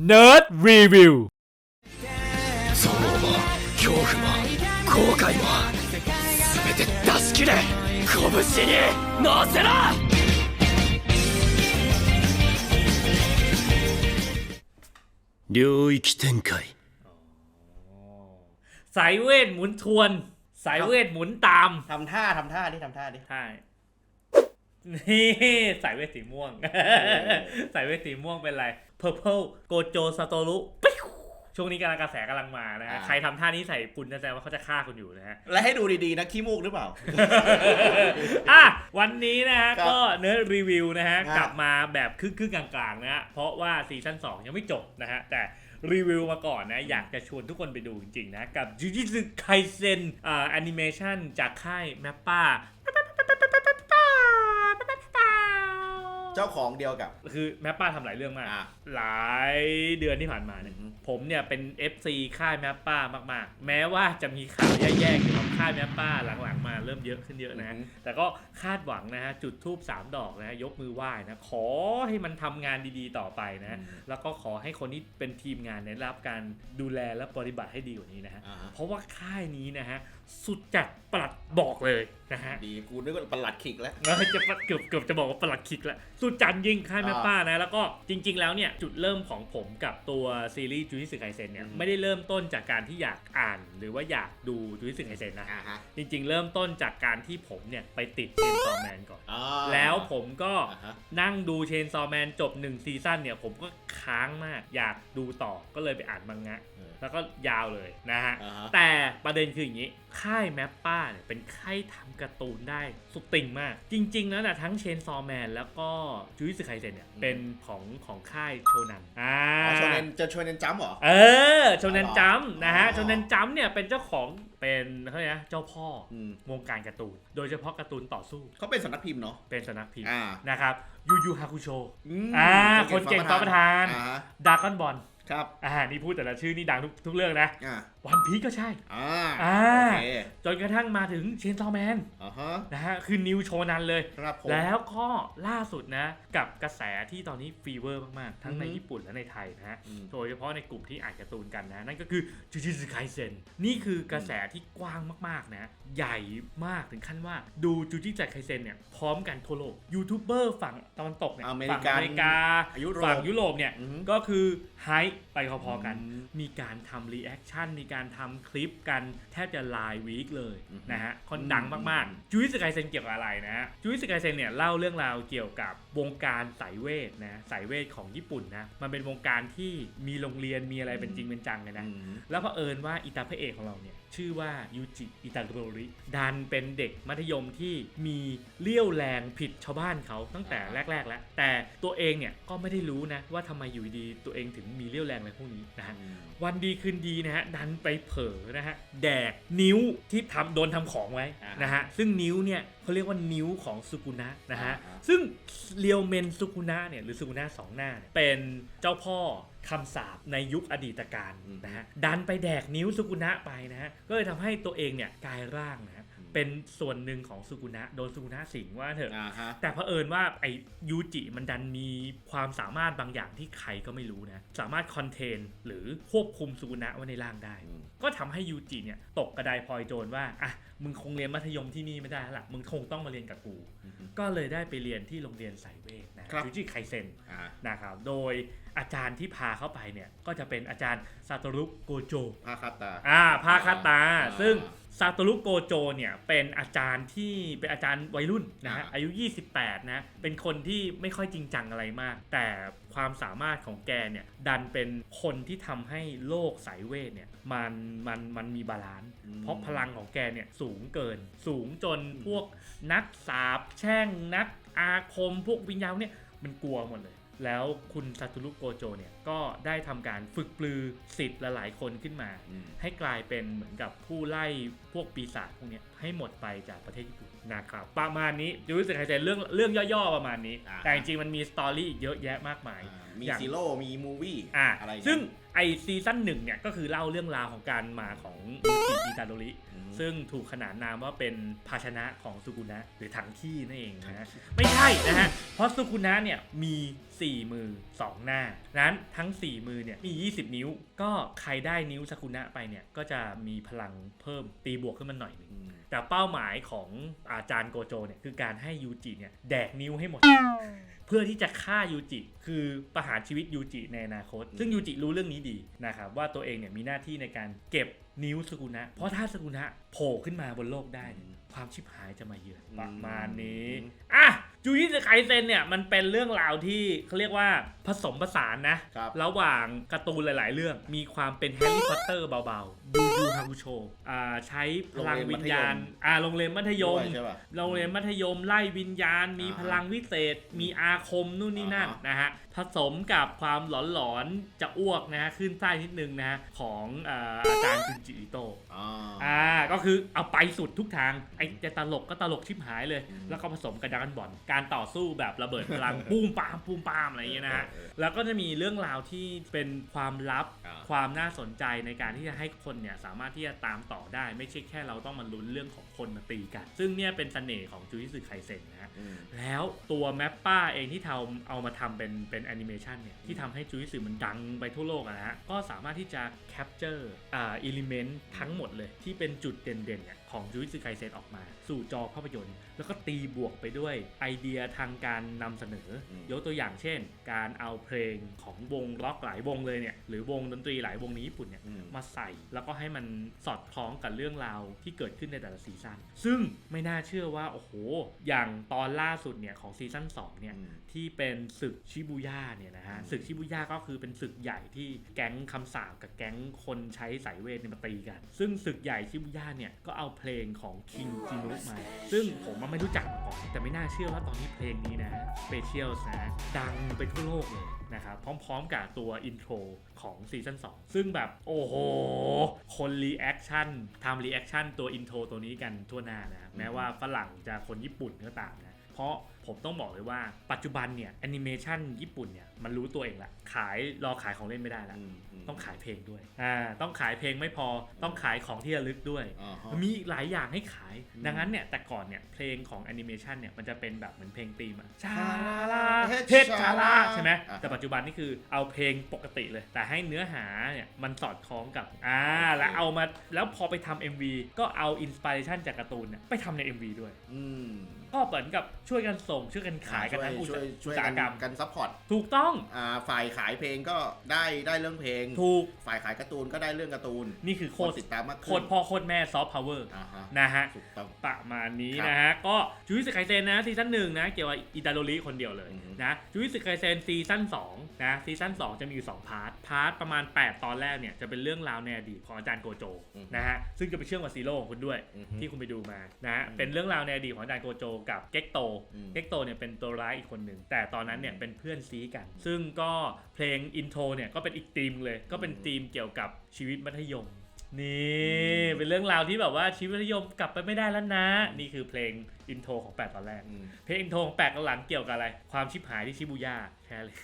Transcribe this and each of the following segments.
Nerd Review 憎悪も恐怖も後悔も全て出し切れ拳に乗せろ 領域展開 สายเวทหมุนทวน สายเวทหมุนตาม ทำท่าทำท่าดิทำท่าดิ ใช่ นี่สายเวทสีม่วง สายเวทสีม่วงเป็นไร Purple โกโจซาโตรุปิ๊วช่วงนี้กำลังกระแสกำลังมานะฮะใครทำท่านี้ใส่คุณจะแสดงว่าเขาจะฆ่าคุณอยู่นะฮะ และให้ดูดีๆนะขี้มูกหรือเปล่า อะวันนี้นะฮะ ครับก็เนื้อรีวิวนะฮะ ครับ กลับมาแบบครึ่งๆกลางๆนะฮะ เพราะว่าซีซั่น2 ยังไม่จบนะฮะ แต่รีวิวมาก่อนนะ อยากจะชวนทุกคนไปดูจริงๆนะ กับ Jujutsu Kaisen อ่าแอนิเมชันจากค่ายแเจ้าของเดียวกับ คือแมปป้าทำหลายเรื่องมาก อะหลายเดือนที่ผ่านมาเนี่ยอือฮึ ผมเนี่ยเป็น FC ค่ายแมปป้ามากๆ แม้ว่าจะมีข่าวแย่ๆเกี่ยวกับค่ายแมปป้าหลังๆมาเริ่มเยอะขึ้นเยอะนะฮะแต่ก็คาดหวังนะฮะจุดทูบ3ดอกนะฮะยกมือไหว้นะ ขอให้มันทำงานดีๆต่อไปนะฮะแล้วก็ขอให้คนที่เป็นทีมงานเนี่ยได้รับการดูแลและปฏิบัติให้ดีกว่านี้นะฮะ อ่าฮะเพราะว่าค่ายนี้นะฮะ สุดจัดปลัดบอกเลยนะฮะ ดีกูนึกว่าประหลัดขิกแล้วเราจะเกือบเกือบจะบอกว่าประหลัดคิกแล้วสุดจันยิงค่ายแม่อ่าป้านะ แล้วก็จริง ๆ แล้วเนี่ย จุดเริ่มของผมกับตัวซีรีส์จู i ิสึไคเซนเนี่ยอืมไม่ได้เริ่มต้นจากการที่อยากอ่าน หรือว่าอยากดูจู i ิสึไคเซนนะ อ่าฮะ จริง ๆ เริ่มต้นจากการที่ผมเนี่ย ไปติดเชนซอแมนก่อน อ่า แล้วผมก็อ่าฮะ นั่งดูเชนซอแมนจบ 1 ซีซั่นเนี่ย ผมก็ค้างมากอยากดูต่อก็เลยไปอ่านมังงะ เออ แล้วก็ยาวเลยนะฮะ อ่าฮะ แต่ประเด็นคืออย่างนี้ ค่ายแมปป้าเนี่ยเป็นค่ายทำการ์ตูนได้สุดติ่งมาก จริงๆแล้วนะทั้งเชนซอแมนแล้วก็จูอิสึไคเซนเนี่ยเป็นของของค่ายโชนันอ่าอ๋อโชเนนจะโชเนนจัมป์เหรอ เออโชนันจัมนะฮะอ๋อโชนันจัมเนี่ยเป็นเจ้าของเป็นเขาเรียกนะเจ้าพ่อออืมวงการการ์ตูน โดยเฉพาะการ์ตูนต่อสู้เขาเป็นสำนักพิมพ์เนาะเป็นสำนักพิมพ์อ่านะครับยูยูฮาคุโชมอ่าคนเก่งฟ้าประธานอ่าฮะดากอนบอล ครับ อ่า นี่พูดแต่ละชื่อนี่ดังทุกทุกเรื่องนะ อ่าวันพีก็ใช่ อ่าอ่า โอเคจนกระทั่งมาถึงเชนซอแมนอ่าฮะ นะฮะ คือนิวโชนันเลย ครับผม แล้วก็ล่าสุดนะ กับกระแสที่ตอนนี้ฟีเวอร์มาก ๆ ทั้งในอือฮึญี่ปุ่นและในไทยนะฮะ อืม โดยเฉพาะในกลุ่มที่อ่านการ์ตูนกันนะ นั่นก็คือจูจิสึไคเซนนี่คือกระแสที่กว้างมาก ๆ นะ ใหญ่มากถึงขั้นว่าดูจูจิสึไคเซนเนี่ย พร้อมกันทั่วโลกยูทูบเบอร์ฝั่งตะวันตกเนี่ยอเมริฝั่งกันอเมริกา ยุโรป ฝั่งยุโรปเนี่ย อือฮึก็คือไฮไปพอๆกันอืมมีการทำรีแอคชั่นมีการทำคลิปกันแทบจะรายวีคเลยอือฮึนะฮะคนดังมากอืมๆจูวิสไกเซนเกี่ยวกับอะไรนะฮะจูวิสไกเซนเนี่ยเล่าเรื่องราวเกี่ยวกับวงการสายเวทนะสายเวทของญี่ปุ่นนะมันเป็นวงการที่มีโรงเรียนมีอะไรเป็นจริงเป็นจังเลยนะอืมแล้วเผอิญว่าอิตาพระเอกของเราเนี่ย ชื่อว่ายูจิอิตาโรริดันเป็นเด็กมัธยมที่มีเลี้ยวแรงผิดชาวบ้านเขาตั้งแต่แรก ๆ แล้ว แต่ตัวเองเนี่ยก็ไม่ได้รู้นะว่าทำไมอยู่ดีๆตัวเองถึงมีเลี้ยวแรงอะไรพวกนี้นะฮะวันดีคืนดีนะฮะดันไปเผลอนะฮะแดกนิ้วที่ทำโดนทำของไว้อ่าฮะนะฮะซึ่งนิ้วเนี่ยเขาเรียกว่านิ้วของสุกุนะนะฮะอ่าฮะซึ่งเรียวเมนสุกุนะเนี่ยหรือสุกุนะสองหน้าเนี่ยเป็นเจ้าพ่อ คำสาปในยุคอดีตการนะฮะดันไปแดกนิ้วสุกุนะไปนะฮะก็เลยทำให้ตัวเองเนี่ยกลายร่างนะฮะเป็นส่วนหนึ่งของสุกุนะโดนสุกุนะสิงว่าเถอะอ่าฮะ แต่เผอิญว่าไอ้ยูจิมันดันมีความสามารถบางอย่างที่ใครก็ไม่รู้นะ สามารถคอนเทนหรือควบคุมสุกุนะไว้ในร่างได้ อืม ก็ทำให้ยูจิเนี่ยตกกระไดพลอยโจรว่าอะมึงคงเรียนมัธยมที่นี่ไม่ได้แล้วล่ะมึงคงต้องมาเรียนกับกูอืมก็เลยได้ไปเรียนที่โรงเรียนสายเวทนะครับ ยูจิไคเซน อ่า นะครับ โดยอาจารย์ที่พาเข้าไปเนี่ยก็จะเป็นอาจารย์ซาโตรุโกโจพาคาตา อ่าพาคาตา อ่าซึ่งซาโตรุโกโจเนี่ยเป็นอาจารย์ที่เป็นอาจารย์วัยรุ่นนะฮะอ่า อายุ 28 นะ เป็นคนที่ไม่ค่อยจริงจังอะไรมาก แต่ความสามารถของแกเนี่ยดันเป็นคนที่ทำให้โลกสายเวทเนี่ยมันมันมันมีบาลานซ์อืมเพราะพลังของแกเนี่ยสูงเกิน สูงจนพวกนักสาบแช่งนักอาคม พวกวิญญาณเนี่ยมันกลัวหมดเลย แล้วคุณซาโตรุโกโจเนี่ยก็ได้ทำการฝึกปลือสิทธิ์หลายๆคนขึ้นมาอืมให้กลายเป็นเหมือนกับผู้ไล่พวกปีศาจพวกเนี้ยให้หมดไปจากประเทศญี่ปุ่นนะครับประมาณนี้จะรู้สึกหายใจเรื่องเรื่องย่อๆประมาณนี้อ่าแต่จริงๆมันมีสตอรี่อีกเยอะแยะมากมายอ่ามีอย่างซีโร่มีมูวี่อ่าอะไรอย่าเยซึ่งไอซีซั่นหนึ่งเนี่ยก็คือเล่าเรื่องราวของการมาของยูจิอิตาโดริอืม ซึ่งถูกขนานนามว่าเป็นภาชนะของสุกุนะหรือถังขี้นั่นเองนะฮะไม่ใช่นะฮะเพราะสุกุนะเนี่ยมี 4 มือ 2 หน้านั้นทั้ง 4 มือเนี่ยมี 20 นิ้ว ก็ใครได้นิ้วสกุนะไปเนี่ยก็จะมีพลังเพิ่มตีบวกขึ้นมาหน่อยหนึงอืม แต่เป้าหมายของอาจารย์โกโจเนี่ยคือการให้ยูจิเนี่ยแดกนิ้วให้หมด เพื่อที่จะฆ่ายูจิคือประหารชีวิตยูจิในอนาคต ซึ่งยูจิรู้เรื่องนี้ดีนะครับว่าตัวเองเนี่ยมีหน้าที่ในการเก็บนิ้วสกุนะเพราะถ้าสกุนะโผล่ขึ้นมาบนโลกได้เนี่ยความชิบหายจะมาเยือนประมาณนี้อะ จูยิสไคเซนเนี่ยมันเป็นเรื่องราวที่เขาเรียกว่าผสมผสานนะ ครับ ระหว่างการ์ตูนหลาย ๆ เรื่องมีความเป็นแฮร์รี่พอตเตอร์เบา ๆ ดูยูฮาคุโชอ่าใช้พลังวิญญาณอ่าโรงเรียนมัธยม ด้วยใช่ป่ะโรงเรียนมัธยมไล่วิญญาณ มีอ่าพลังวิเศษ มีอาคมนู่นนี่นั่นอ่าฮะ นะฮะผสมกับความหลอนๆจะอ้วกนะฮะขึ้นใต้นิดนึงนะฮะของอ่าอาจารย์จุนจิอิโตะ อ่า อ่าก็คือเอาไปสุดทุกทางไอ้จะตลกก็ตลกชิบหายเลยอืมแล้วก็ผสมกับดรากันบอลการต่อสู้แบบระเบิดพลัง ปูมปามปูมปามอะไรอย่างเงี้ยนะฮะเออเออแล้วก็จะมีเรื่องราวที่เป็นความลับอ่า ความน่าสนใจในการที่จะให้คนเนี่ยสามารถที่จะตามต่อได้ ไม่ใช่แค่เราต้องมาลุ้นเรื่องของคนมาตีกัน ซึ่งเนี่ยเป็นเสน่ห์ของจูจิสึไคเซ็นนะฮะ อืม แล้วตัวแมปป้าเองที่ทำเอามาทำเป็นเป็นแอนิเมชันเนี่ย ที่ทำให้จูจิสึมันดังไปทั่วโลกอะนะฮะ ก็สามารถที่จะแคปเจอร์อ่าอิเลเมนต์ทั้งหมดเลย ที่เป็นจุดเด่นๆเนี่ยของจูจิสึไคเซ็นออกมา สู่จอภาพยนตร์ แล้วก็ตีบวกไปด้วยไอเดียทางการนำเสนออืมยกตัวอย่างเช่น การเอาเพลงของวงล็อกหลายวงเลยเนี่ยหรือวงดนตรีหลายวงในญี่ปุ่นเนี่ยอืมมาใส่แล้วก็ให้มันสอดคล้องกับเรื่องราวที่เกิดขึ้นในแต่ละซีซั่นซึ่งไม่น่าเชื่อว่าโอ้โห อย่างตอนล่าสุดเนี่ยของซีซั่น2เนี่ยอืมที่เป็นศึกชิบูย่าเนี่ยนะฮะอืมศึกชิบูย่าก็คือเป็นศึกใหญ่ที่แก๊งคำสาบกับแก๊งคนใช้สายเวทเนี่ยมาตีกัน ซึ่งศึกใหญ่ชิบูย่าเนี่ยก็เอาเพลงของคิงจินุมาซึ่งผมมันไม่รู้จักมาก่อนแต่ไม่น่าเชื่อว่าตอนนี้เพลงนี้นะ Special นะดังไปทั่วโลกเลยนะครับพร้อมๆกับตัวอินโทรของซีซั่น2ซึ่งแบบโอ้โห คนรีแอคชั่นทำรีแอคชั่นตัวอินโทรตัวนี้กันทั่วหน้านะแม้ว่าฝรั่งจะคนญี่ปุ่นก็ตามนะ เพราะผมต้องบอกเลยว่าปัจจุบันเนี่ยแอนิเมชันญี่ปุ่นเนี่ยมันรู้ตัวเองละขายรอขายของเล่นไม่ได้ละอืมมต้องขายเพลงด้วยอ่าต้องขายเพลงไม่พอต้องขายของที่ระลึกด้วยอ่าฮะมันมีอีกหลายอย่างให้ขายอืมดังนั้นเนี่ยแต่ก่อนเนี่ยเพลงของแอนิเมชันเนี่ยมันจะเป็นแบบเหมือนเพลงตีมอะชาลาเฮ็ดเฮดชาลาชาลาใช่ไหมอ่าแต่ปัจจุบันนี่คือเอาเพลงปกติเลย แต่ให้เนื้อหาเนี่ยมันสอดคล้องกับอ่าแล้วเอามาแล้วพอไปทำ MV ก็เอาอินสปิเรชันจากการ์ตูนเนี่ยไปทำใน MV ด้วย อืม ก็เหมือนกับช่วยกันส่งช่วยกันขายกันทั้งอุตช่วยช่วยอุตสาหกรรมกันซัพพอร์ตถูกต้องอ่าฝ่ายขายเพลงก็ได้ได้เรื่องเพลง ถูกฝ่ายขายการ์ตูนก็ได้เรื่องการ์ตูน นี่คือโคคนตรติดตามมากโคขึ้ตนรพ่อโคตรแม่ซอฟต์พาวเวอร์อ่าฮะนะฮะถูกต้องประมาณนี้ครับนะฮะก็จูวิสึไคเซนนะซีซั่นหนึ่งนะเกี่ยวกับอิตาโดริคนเดียวเลยอือฮึนะจูวิสึไคเซนซีซั่น2นะซีซั่น2จะมีอยู่2พาร์ทพาร์ทประมาณ 8 ตอนแรกเนี่ยจะเป็นเรื่องราวในอดีตของอาจารย์โกโจอือฮึนะฮะซึ่งจะไปเชื่อมกับซีโร่ของคุณด้วยอือฮึที่คุณไปดูมานะฮะอืมเป็นเรื่องราวในอดีตของอาจารย์โกโจกับเก็กโตอืมเก็กโตเนี่ยเป็นตัวร้ายอีกคนหนึ่ง แต่ตอนนั้นเนี่ยอืมเป็นเพื่อนซีกัน ซึ่งก็เพลงอินโทรเนี่ยก็เป็นอีกธีมเลย ก็เป็นอืมธีมเกี่ยวกับชีวิตมัธยม นี่เป็นเรื่องราวที่แบบว่าชีวิตมัธยมกลับไปไม่ได้แล้วนะ นี่คือเพลงอินโทรของ8ตอนแรกอืมเพลงอินโทรของ8ตอนหลังเกี่ยวกับอะไร ความชิบหายที่ชิบูย่าแค่เลย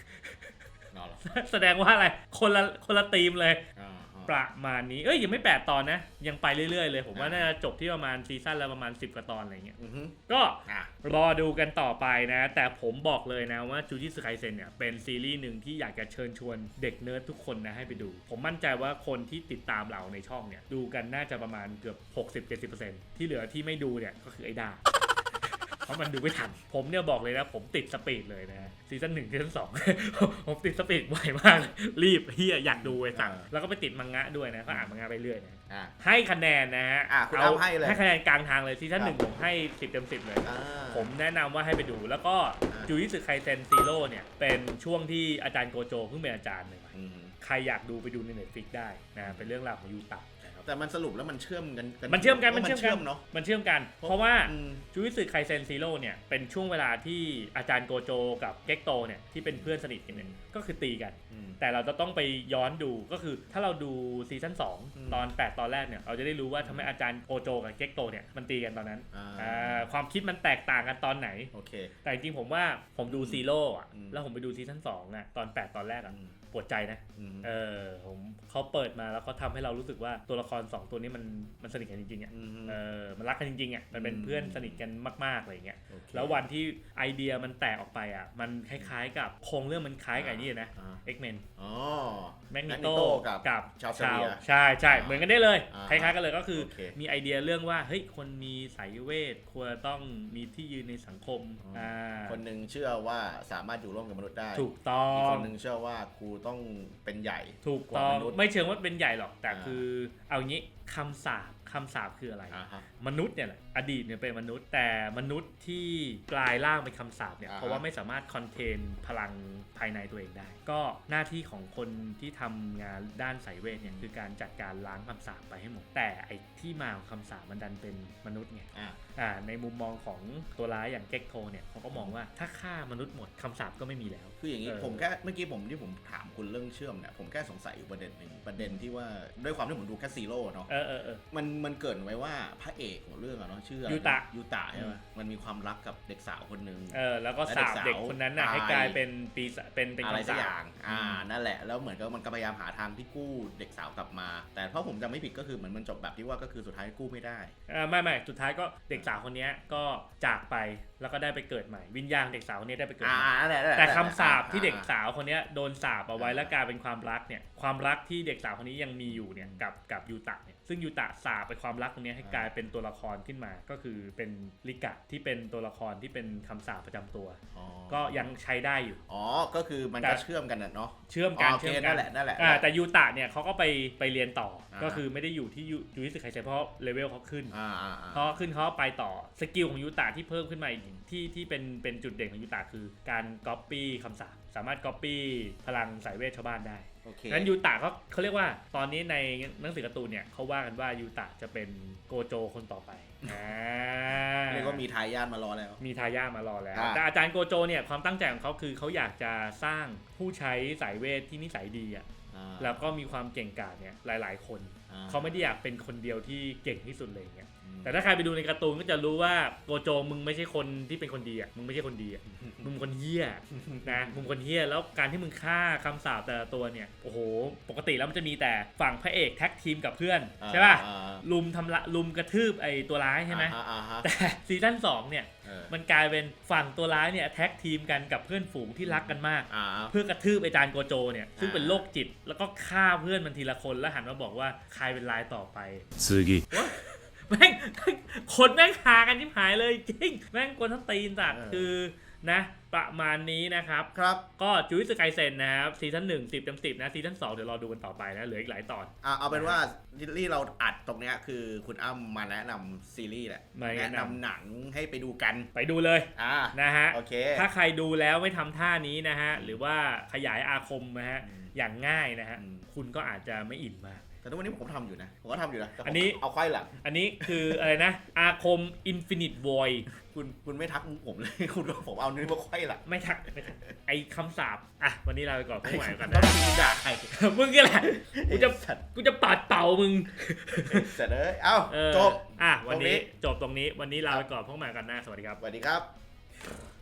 นอนหรอแสดงว่าอะไร คนละคนละธีมเลยอ่าฮะ ประมาณนี้ เอ้ยยังไม่ 8 ตอนนะ ยังไปเรื่อยๆเลย ผมว่าน่าจะจบที่ประมาณซีซั่นละประมาณ 10กว่าตอนอะไรเงี้ย อือฮึก็อะรอดูกันต่อไปนะ แต่ผมบอกเลยนะว่าจูจิสไคเซนเนี่ยเป็นซีรีส์หนึ่งที่อยากจะเชิญชวนเด็กเนิร์ดทุกคนนะให้ไปดู ผมมั่นใจว่าคนที่ติดตามเราในช่องเนี่ยดูกันน่าจะประมาณเกือบ 60-70%ที่เหลือที่ไม่ดูเนี่ยก็คือไอ้ดา เพราะมันดูไม่ทัน ผมเนี่ยบอกเลยนะ ผมติดสปีดเลยนะซีซั่นหนึ่งซีซั่นสองผมติดสปีดไวมากเลยรีบเฮียอยากดูไอ้สั่งแล้วก็ไปติดมังงะด้วยนะก็อ่านมังงะไปเรื่อยนะอะ ให้คะแนนนะฮะอะคุณอ้ำให้เลยให้คะแนนกลางทางเลยซีซั่นครับหนึ่งผมให้สิบเต็มสิบเลย อ่า ผมแนะนำว่าให้ไปดู แล้วก็อ่า จูยิสึไคเซนซีโร่เนี่ย เป็นช่วงที่อาจารย์โกโจเพิ่งเป็นอาจารย์เลยอืมใครอยากดูไปดูในเน็ตฟิกได้นะเป็นเรื่องราวของยูตะนะครับ แต่มันสรุปแล้วมันเชื่อมกันมันเชื่อมกันว่ามันเชื่อมกันเนาะมันเชื่อมกัน เพราะว่าอืมจูยิสึไคเซนซีโร่เนี่ยเป็นช่วงเวลาที่อาจารย์โกโจกับเก็กโตเนี่ยที่เป็นเพื่อนสนิทกันเนี่ยก็คือตีกันอืมแต่เราจะต้องไปย้อนดูก็คือถ้าเราดูซีซั่นอืม2ตอน 8 ตอนแรกเนี่ยเราจะได้รู้ว่าทำไมอาจารย์โกโจกับเก็กโตเนี่ยมันตีกันตอนนั้นอ่าอ่าความคิดมันแตกต่างกันตอนไหนโอเคแต่จริงๆผมว่าผมดูซีโร่อะอืมแล้วผมไปดูซีซั่น2อะตอน 8 ตอนแรกอะอืมผป วดใจนะอืมเออผมเขาเปิดมาแล้วเขาทำให้เรารู้สึกว่าตัวละครสองตัวนี้มันมันสนิทกันจริงๆอะอืมเออมันรักกันจริงๆอะมันเป็นอืมเพื่อนสนิทกันมากๆอะไรอย่างเงี้ยโอเคแล้ววันที่ไอเดียมันแตกออกไปอะมันคล้ายๆกับโครงเรื่องมันคล้ายกับไอ้นี่นะอ่า X-Men อ๋อแมกนิ Magneto โตกับกับชาวเซเวียใช่ใช่อ่าเหมือนกันได้เลยอ่าคล้ายๆกันเลยก็คือโอเคมีไอเดียเรื่องว่าเฮ้ยคนมีสายเวทควรต้องมีที่ยืนในสังคมอ๋ออ่อ่าคนหนึ่งเชื่อว่าสามารถอยู่ร่วมกับมนุษย์ได้ถูกต้ออีกงคนหนึ่งเชื่อว่ากูต้องเป็นใหญ่ถูกกว่าต้องมนุษย์ ไม่เชิงว่าเป็นใหญ่หรอก แต่อ่า คือเอางี้คำสาป คำสาปคืออะไร อ่าฮะ มนุษย์เนี่ยแหละอดีตเนี่ยเป็นมนุษย์ แต่มนุษย์ที่กลายร่างเป็นคำสาปเนี่ยอ่าฮะ เพราะว่าไม่สามารถคอนเทนพลังภายในตัวเองได้ ก็หน้าที่ของคนที่ทำงานด้านสายเวทเนี่ยคือการจัดการล้างคำสาปไปให้หมด แต่ไอ้ที่มาของคำสาปมันดันเป็นมนุษย์ไงอ่า อ่าในมุมมองของตัวร้ายอย่างเก็กโทเนี่ยเขาก็มองว่าถ้าฆ่ามนุษย์หมดคำสาปก็ไม่มีแล้ว คืออย่างนี้เออผมแค่เมื่อกี้ผมที่ผมถามคุณเรื่องเชื่อมเนี่ยผมแค่สงสัยอยู่ประเด็นหนึ่งประเด็นที่ว่าด้วยความที่ผมดูแค่ซีโร่เนาะเออเออเออมันมันเกริดไว้ว่าพระเอกของเรื่องอะเนาะชื่ออะไรยูตะยูตะใช่ไหมมันมีความรักกับเด็กสาวคนหนึ่งเออแล้วก็และสาบเด็เด็กกสาวคนนั้นน่ะตายให้กลายเป็นปีศาจเป็นเป็นอะไรคำสักสาอปย่าง อ่าอืมนั่นแหละแล้วเหมือนกับมันก็พยายามหาทางที่กู้เด็กสาวกลับมา แต่เพราะผมจำไม่ผิดก็คือเหมือนมันจบแบบที่ว่าก็คือสุดท้ายกู้ไม่ได้เออไม่ไม่สุดท้ายก็เด็กสาวคนเนี้ยก็จากไปแล้วก็ได้ไปเกิดใหม่วิญญาณเด็กสาวคนนี้ได้ไปเกิดอ่าใหม่นั่นแหละนั่นหละแต่นั่นหละคำสาปที่เด็กอ่สาวคนเนี้ยโดนสาปเอาไว้อ่าแล้วกลายเป็นความรักเนี่ยความรักที่เด็กสาวคนนี้ยังมีอยู่เนี่ยกับกับยูตะเนี่ยซึ่งยูตะสาปไปความรักตรงเนี้ยให้กลายเป็นตัวละครขึ้นมา ก็คือเป็นลิกะที่เป็นตัวละครที่เป็นคำสาปประจำตัวอ๋อก็ยังใช้ได้อยู่ อ๋อ ก็คือมันแต่ก็เชื่อมกันน่ะเนาะ เชื่อมกันอ๋อโอเคเชื่อมกันั่นนแหละนั่นแหละอ่าแต่ยูตะเนี่ยเขาก็ไปไปเรียนต่ออ่าก็คือไม่ได้อยู่ที่ยูยูนิสึไคเซเพราะเลเวลเขาขึ้นอ่าอ่าอ่าพอขึ้นเขาไปต่อสกิลของยูตะที่เพิ่มขึ้นมาอีกที่ที่เป็นเป็นจุดเด่นของยูตะคือการก๊อปปี้คำสาปสามารถก๊อปปี้พลังสายเวทชาวบ้านได้โอเค งั้นยูตะเขาเขาเรียกว่าตอนนี้ในหนังสือการ์ตูนเนี่ยเขาว่ากันว่ายูตะจะเป็นโกโจคนต่อไปอ่าเรียกว่ามีทายาทมารอแล้ว มีทายาทมารอแล้ว อ่า แต่อาจารย์โกโจเนี่ยความตั้งใจของเขาคือเขาอยากจะสร้างผู้ใช้สายเวทที่นิสัยดีอะ อ่า แล้วก็มีความเก่งกาจเนี่ยหลาย ๆ คนอ่ เขาไม่ได้อยากเป็นคนเดียวที่เก่งที่สุดเลยอย่างเงี้ยอืมแต่ถ้าใครไปดูในการ์ตูนก็จะรู้ว่าโกโจมึงไม่ใช่คนที่เป็นคนดีอะมึงไม่ใช่คนดีอะมึงเป็นคนเฮี้ยนะมึงเป็นคนเฮี้ยแล้วการที่มึงฆ่าคำสาปแต่ละตัวเนี่ยโอ้โห ปกติแล้วมันจะมีแต่ฝั่งพระเอกแท็กทีมกับเพื่อนใช่ป่ะอ่าลุมทำละลุมกระทืบไอ้ตัวร้ายใช่ไหมอ่าอ่าฮะแต่ซีซั่น2เนี่ยเออ มันกลายเป็นฝั่งตัวร้ายเนี่ยแท็กทีมกันกับเพื่อนฝูงที่รักกันมากอ่าเพื่อกระทืบไอาจารย์โกโจเนี่ยซึ่งอ่าเป็นโรคจิตแล้วก็ฆ่าเพื่อนมันทีละคนแล้วหันมาบอกว่าใครเป็นรายต่อไป次แม่งคนแม่งหากันชิบหายเลยจริง แม่งกวนทั้งตีนสัตว์เออคือ นะประมาณนี้นะครับ ครับ ก็จูวิสไกเซนนะครับซีซั่นหนึ่งสิบเต็มสิบนะซีซั่นสองเดี๋ยวรอดูกันต่อไปนะเหลืออีกหลายตอน อ่าเอาเป็นว่าที่เราอัดตรงเนี้ยคือคุณอ้ำมาแนะนำซีรีส์แหละมาแนะนำแนะนำหนังให้ไปดูกัน ไปดูเลยอ่านะฮะ โอเค ถ้าใครดูแล้วไม่ทำท่านี้นะฮะ หรือว่าขยายอาคมนะฮะ อืมอย่างง่ายนะฮะ อืม คุณก็อาจจะไม่อินมาก แต่ทุกวันนี้ผมก็ทำอยู่นะ ผมก็ทำอยู่นะแต่ผมอันนี้ เอาควายหลังอันนี้คืออะไรนะ อาคม Infinite Void คุณคุณไม่ทักมุกผมเลย คุณก็ผมเอาเนื้อมาควายหลังไม่ทักไม่ทักไอคำสาปอะ วันนี้ลาไปก่อนพวกใหม่กันต้อนะงคุณด่าใครมึงก็แหละ กูจะ สัตว์กูจะปาดเป่ามึงเสร็จเลยเอ้าเออจบ อะ วันตรงนี้นี้ จบตรงนี้ วันนี้ลาไปก่อนพวกใหม่กันนะ สวัสดีครับ สวัสดีครับ